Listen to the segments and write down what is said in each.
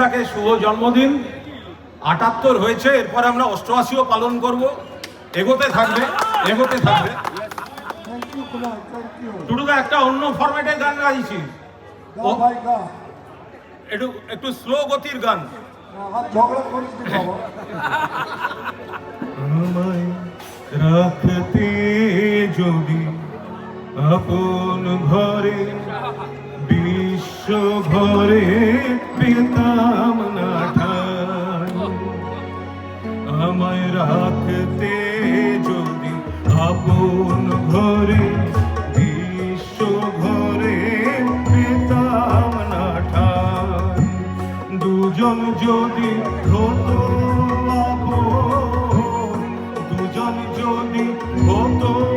টুটুদাকে শুভ জন্মদিন। আটাত্তর হয়েছে এরপরে আমরা অষ্টআশিও পালন করব। এগোতে থাকবে এগোতে থাকবে। টুটুদা একটা অন্য ফরম্যাটের গান গাইছিস? গা ভাই গা। একটু একটু স্লো গতির গান। রাখতে যদি আপন ঘরে বিশ্ব ঘরে পেতাম না আমায় রাখতে যদি আপন ঘরে বিশ্ব ঘরে পেতাম দুজন যদি হতো আপন, দুজন যদি হতো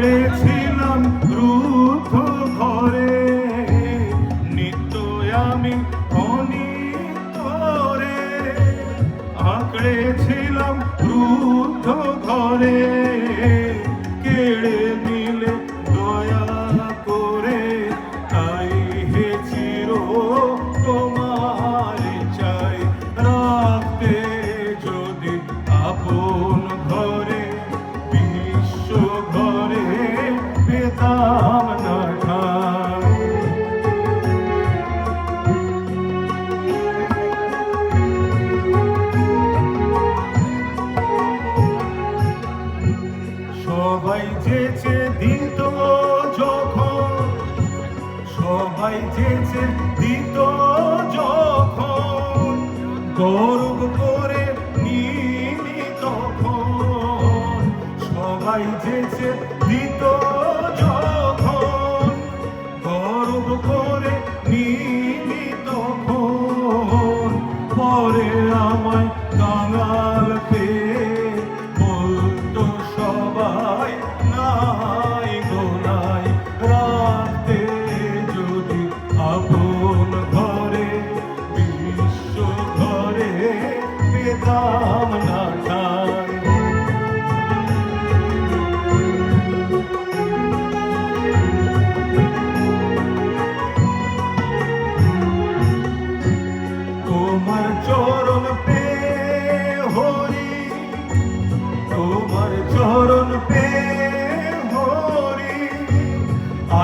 আঁকড়েছিলাম রুদ্ধ ঘরে। নিত্য আমি অনিতরে আঁকড়েছিলাম রুদ্ধ ঘরে। কেড়ে নিলে দয়া করে, তাই হে চির তোমার চাই। রাখতে যদি আপন ঘরে যেচে দিত যখন গর্ব করে নিনি তখন। সবাই যেছে দিত যখন।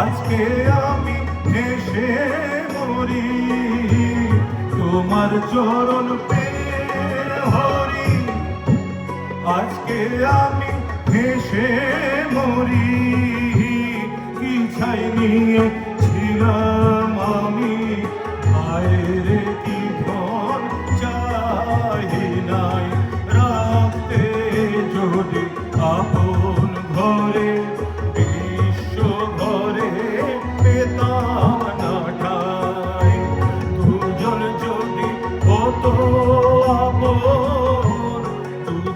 আজকে আমি হেসে মরি। তোমার চরণ পে আজকে আমি হেসে মরি কি ছাই নিয়ে ছিলাম।